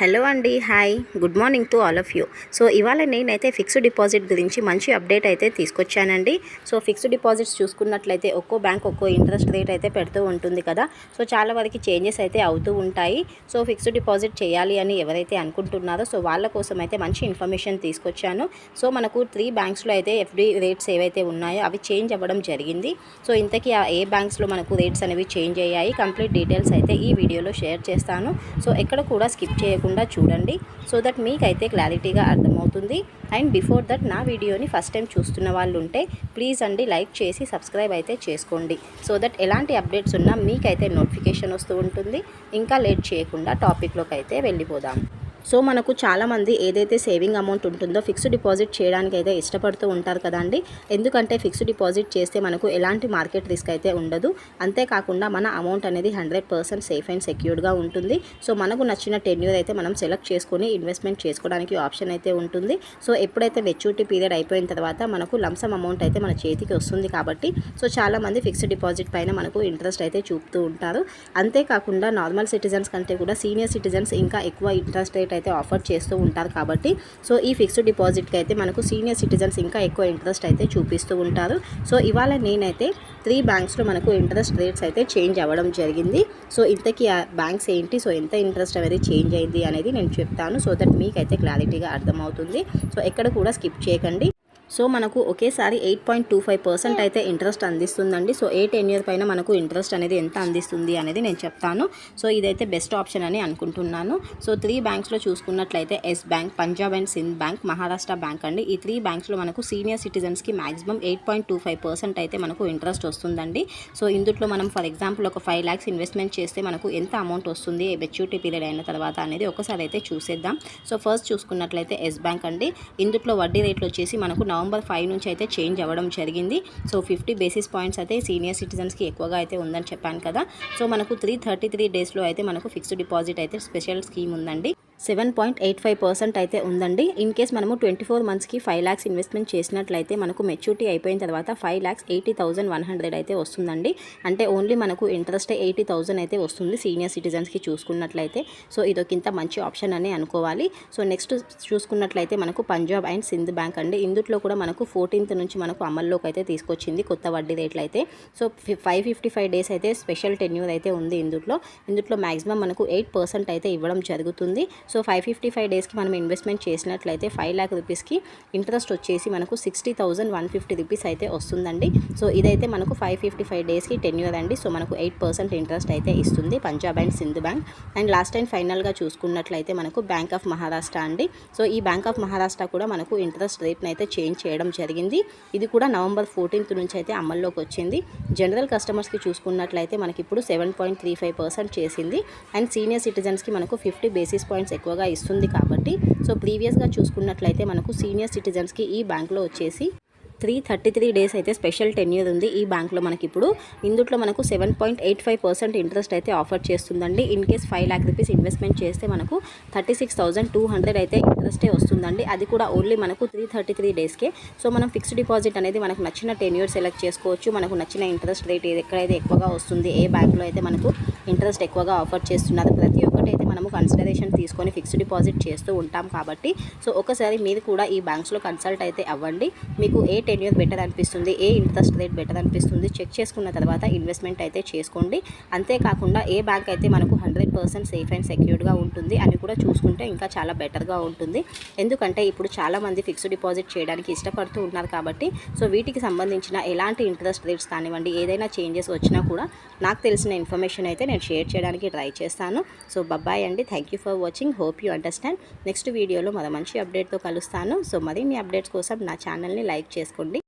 Hello అండి hi. Good morning to all of you. So ఇవాళ నేనైతే ఫిక్స్డ్ డిపాజిట్ గురించి మంచి అప్డేట్ అయితే తీసుకొచ్చానండి. సో ఫిక్స్డ్ డిపాజిట్స్ చూసుకున్నట్లయితే ఒక్కో బ్యాంక్ ఒక్కో ఇంట్రెస్ట్ రేట్ అయితే పెడుతూ ఉంటుంది కదా. సో చాలా వరకు చేంజెస్ అయితే అవుతూ ఉంటాయి. సో ఫిక్స్డ్ డిపాజిట్ చేయాలి అని ఎవరైతే అనుకుంటున్నారో సో వాళ్ళ కోసం అయితే మంచి ఇన్ఫర్మేషన్ తీసుకొచ్చాను. సో మనకు త్రీ బ్యాంక్స్లో అయితే ఎఫ్డి రేట్స్ ఏవైతే ఉన్నాయో అవి చేంజ్ అవ్వడం జరిగింది. సో ఇంతకీ ఆ ఏ బ్యాంక్స్లో మనకు రేట్స్ అనేవి చేంజ్ అయ్యాయి కంప్లీట్ డీటెయిల్స్ అయితే ఈ వీడియోలో షేర్ చేస్తాను. సో ఎక్కడ కూడా స్కిప్ చేయకుండా చూడండి. సో దట్ మీకైతే క్లారిటీగా అర్థమవుతుంది. అండ్ బిఫోర్ దట్ నా వీడియోని ఫస్ట్ టైం చూస్తున్న వాళ్ళు ఉంటే ప్లీజ్ అండి లైక్ చేసి సబ్స్క్రైబ్ అయితే చేసుకోండి. సో దట్ ఎలాంటి అప్డేట్స్ ఉన్నా మీకైతే నోటిఫికేషన్ వస్తూ ఉంటుంది. ఇంకా లేట్ చేయకుండా టాపిక్లోకి అయితే వెళ్ళిపోదాం. సో మనకు చాలామంది ఏదైతే సేవింగ్ అమౌంట్ ఉంటుందో ఫిక్స్డ్ డిపాజిట్ చేయడానికి అయితే ఇష్టపడుతూ ఉంటారు కదండి. ఎందుకంటే ఫిక్స్డ్ డిపాజిట్ చేస్తే మనకు ఎలాంటి మార్కెట్ రిస్క్ అయితే ఉండదు. అంతేకాకుండా మన అమౌంట్ అనేది హండ్రెడ్ పర్సెంట్ సేఫ్ అండ్ సెక్యూర్డ్గా ఉంటుంది. సో మనకు నచ్చిన టెన్యూర్ అయితే మనం సెలెక్ట్ చేసుకొని ఇన్వెస్ట్మెంట్ చేసుకోవడానికి ఆప్షన్ అయితే ఉంటుంది. సో ఎప్పుడైతే మెచ్యూరిటీ పీరియడ్ అయిపోయిన తర్వాత మనకు లంసమ్ అమౌంట్ అయితే మన చేతికి వస్తుంది కాబట్టి సో చాలామంది ఫిక్స్డ్ డిపాజిట్ పైన మనకు ఇంట్రెస్ట్ అయితే చూపుతూ ఉంటారు. అంతేకాకుండా నార్మల్ సిటిజన్స్ కంటే కూడా సీనియర్ సిటిజన్స్ ఇంకా ఎక్కువ ఇంట్రెస్ట్ రేట్ అయితే ఆఫర్ చేస్తూ ఉంటారు కాబట్టి సో ఈ ఫిక్స్డ్ డిపాజిట్కి అయితే మనకు సీనియర్ సిటిజన్స్ ఇంకా ఎక్కువ ఇంట్రెస్ట్ అయితే చూపిస్తూ ఉంటారు. సో ఇవాళ నేనైతే త్రీ బ్యాంక్స్లో మనకు ఇంట్రెస్ట్ రేట్స్ అయితే చేంజ్ అవ్వడం జరిగింది. సో ఇంతకీ ఆ బ్యాంక్స్ ఏంటి? సో ఎంత ఇంట్రెస్ట్ అనేది చేంజ్ అయింది అనేది నేను చెప్తాను సో దట్ మీకైతే క్లారిటీగా అర్థమవుతుంది. సో ఎక్కడ కూడా స్కిప్ చేయకండి. సో మనకు ఒకేసారి eight point two five percent అయితే ఇంట్రెస్ట్ అందిస్తుందండి. సో ఏ టెన్ ఇయర్ పైన మనకు ఇంట్రెస్ట్ అనేది ఎంత అందిస్తుంది అనేది నేను చెప్తాను. సో ఇదైతే బెస్ట్ ఆప్షన్ అని అనుకుంటున్నాను. సో త్రీ బ్యాంక్స్లో చూసుకున్నట్లయితే yes bank Punjab and Sind bank Maharashtra bank అండి. ఈ త్రీ బ్యాంక్స్లో మనకు senior సిటిజన్స్కి maximum eight point two five percent అయితే మనకు ఇంట్రెస్ట్ వస్తుందండి. సో ఇందులో మనం ఫర్ ఎగ్జాంపుల్ ఒక ఫైవ్ ల్యాక్స్ ఇన్వెస్ట్మెంట్ చేస్తే మనకు ఎంత అమౌంట్ వస్తుంది మెచ్యూరిటీ పీరియడ్ అయిన తర్వాత అనేది ఒకసారి అయితే చూసేద్దాం. సో ఫస్ట్ చూసుకున్నట్లయితే ఎస్ బ్యాంక్ అండి. ఇందులో వడ్డీ రేట్లు వచ్చేసి మనకు నవంబర్ నవంబర్ ఫైవ్ నుంచి అయితే చేంజ్ అవ్వడం జరిగింది. సో ఫిఫ్టీ బేసిస్ పాయింట్స్ అయితే సీనియర్ సిటిజన్స్కి ఎక్కువగా అయితే ఉందని చెప్పాను కదా. సో మనకు త్రీ థర్టీ త్రీ డేస్లో అయితే మనకు ఫిక్స్డ్ డిపాజిట్ అయితే స్పెషల్ స్కీమ్ ఉందండి. Seven point eight five percent అయితే ఉందండి. ఇన్ కేస్ మనము ట్వంటీ ఫోర్ మంత్స్కి ఫైవ్ ల్యాక్స్ ఇన్వెస్ట్మెంట్ చేసినట్లయితే మనకు మెచ్యూరిటీ అయిపోయిన తర్వాత five lakhs eighty thousand one hundred అయితే వస్తుందండి. అంటే ఓన్లీ మనకు ఇంట్రెస్ట్ ఎయిటీ థౌసండ్ అయితే వస్తుంది సీనియర్ సిటిజన్స్కి చూసుకున్నట్లయితే. సో ఇదొకింత మంచి ఆప్షన్ అని అనుకోవాలి. సో నెక్స్ట్ చూసుకున్నట్లయితే మనకు పంజాబ్ అండ్ సింధ్ బ్యాంక్ అండి. ఇందులో కూడా మనకు ఫోర్టీన్త్ నుంచి మనకు అమల్లోకి అయితే తీసుకొచ్చింది కొత్త వడ్డీ రేట్లు అయితే. So five fifty five days అయితే స్పెషల్ టెన్యూర్ అయితే ఉంది ఇందులో ఇందులో మాక్సిమం మనకు ఎయిట్ పర్సెంట్ అయితే ఇవ్వడం జరుగుతుంది. సో ఫైవ్ ఫిఫ్టీ ఫైవ్ డేస్కి మనం ఇన్వెస్ట్మెంట్ చేసినట్లయితే ఫైవ్ ల్యాక్ రూపీస్కి ఇంట్రెస్ట్ వచ్చేసి మనకు sixty thousand one fifty rupees అయితే వస్తుందండి. సో ఇదైతే మనకు ఫైవ్ ఫిఫ్టీ ఫైవ్ డేస్కి టెన్యూర్ అండి. సో మనకు ఎయిట్ పర్సెంట్ ఇంట్రెస్ట్ అయితే ఇస్తుంది Punjab and Sindhu bank. And last time ఫైనల్గా చూసుకున్నట్లయితే మనకు బ్యాంక్ ఆఫ్ మహారాష్ట్ర అండి. సో ఈ బ్యాంక్ ఆఫ్ మహారాష్ట్ర కూడా మనకు ఇంట్రెస్ట్ రేట్ని అయితే చేంజ్ చేయడం జరిగింది. ఇది కూడా నవంబర్ ఫోర్టీన్త్ నుంచి అయితే అమల్లోకి వచ్చింది. జనరల్ కస్టమర్స్కి చూసుకున్నట్లయితే మనకి ఇప్పుడు seven point three five percent చేసింది. అండ్ సీనియర్ సిటిజన్స్కి మనకు ఫిఫ్టీ బేసిస్ పాయింట్స్ ఎక్కువగా ఇస్తుంది కాబట్టి సో ప్రీవియస్గా చూసుకున్నట్లయితే మనకు సీనియర్ సిటిజన్స్కి ఈ బ్యాంక్లో వచ్చేసి త్రీ థర్టీ త్రీ డేస్ అయితే స్పెషల్ టెన్యూర్ ఉంది ఈ బ్యాంక్లో మనకి ఇప్పుడు ఇందుట్లో మనకు seven point eight five percent interest అయితే ఆఫర్ చేస్తుందండి. In case five lakh rupees investment చేస్తే మనకు thirty six thousand two hundred అయితే ఇంట్రెస్టే వస్తుందండి. అది కూడా ఓన్లీ మనకు త్రీ థర్టీ త్రీ డేస్కే. సో మనం ఫిక్స్డ్ డిపాజిట్ అనేది మనకు నచ్చిన టెన్యూర్ సెలెక్ట్ చేసుకోవచ్చు. మనకు నచ్చిన ఇంట్రెస్ట్ రేట్ ఎక్కడైతే ఎక్కువగా వస్తుంది ఏ బ్యాంక్లో అయితే మనకు ఇంట్రెస్ట్ ఎక్కువగా ఆఫర్ చేస్తున్నారు ప్రతి అయితే మనము కన్సిడరేషన్ తీసుకొని ఫిక్స్డ్ డిపాజిట్ చేస్తూ ఉంటాం కాబట్టి సో ఒకసారి మీరు కూడా ఈ బ్యాంక్స్లో కన్సల్ట్ అయితే అవ్వండి. మీకు ఏ టెన్యూర్ బెటర్ అనిపిస్తుంది ఏ ఇంట్రెస్ట్ రేట్ బెటర్ అనిపిస్తుంది చెక్ చేసుకున్న తర్వాత ఇన్వెస్ట్మెంట్ అయితే చేసుకోండి. అంతేకాకుండా ఏ బ్యాంక్ అయితే మనకు హండ్రెడ్ పర్సెంట్ సేఫ్ అండ్ సెక్యూర్డ్గా ఉంటుంది అని కూడా చూసుకుంటే ఇంకా చాలా బెటర్గా ఉంటుంది. ఎందుకంటే ఇప్పుడు చాలామంది ఫిక్స్డ్ డిపాజిట్ చేయడానికి ఇష్టపడుతూ ఉన్నారు కాబట్టి సో వీటికి సంబంధించిన ఎలాంటి ఇంట్రెస్ట్ రేట్స్ కానివ్వండి ఏదైనా చేంజెస్ వచ్చినా కూడా నాకు తెలిసిన ఇన్ఫర్మేషన్ అయితే నేను షేర్ చేయడానికి ట్రై చేస్తాను. సో బబ్బాయ్ అండి. Thank you for watching hope you understand next వీడియోలో మరో మంచి అప్డేట్తో కలుస్తాను. సో మరిన్ని అప్డేట్స్ కోసం నా ఛానల్ని లైక్ చేసుకోండి.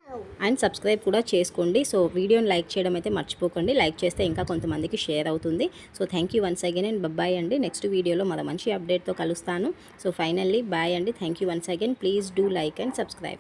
అండ్ సబ్స్క్రైబ్ కూడా చేసుకోండి. సో వీడియోని లైక్ చేయడం అయితే మర్చిపోకండి. లైక్ చేస్తే ఇంకా కొంతమందికి షేర్ అవుతుంది. So thank you once again and bye అండి. నెక్స్ట్ వీడియోలో మరో మంచి అప్డేట్తో కలుస్తాను. సో ఫైనల్లీ బాయ్ అండి. Thank you once again please do like and subscribe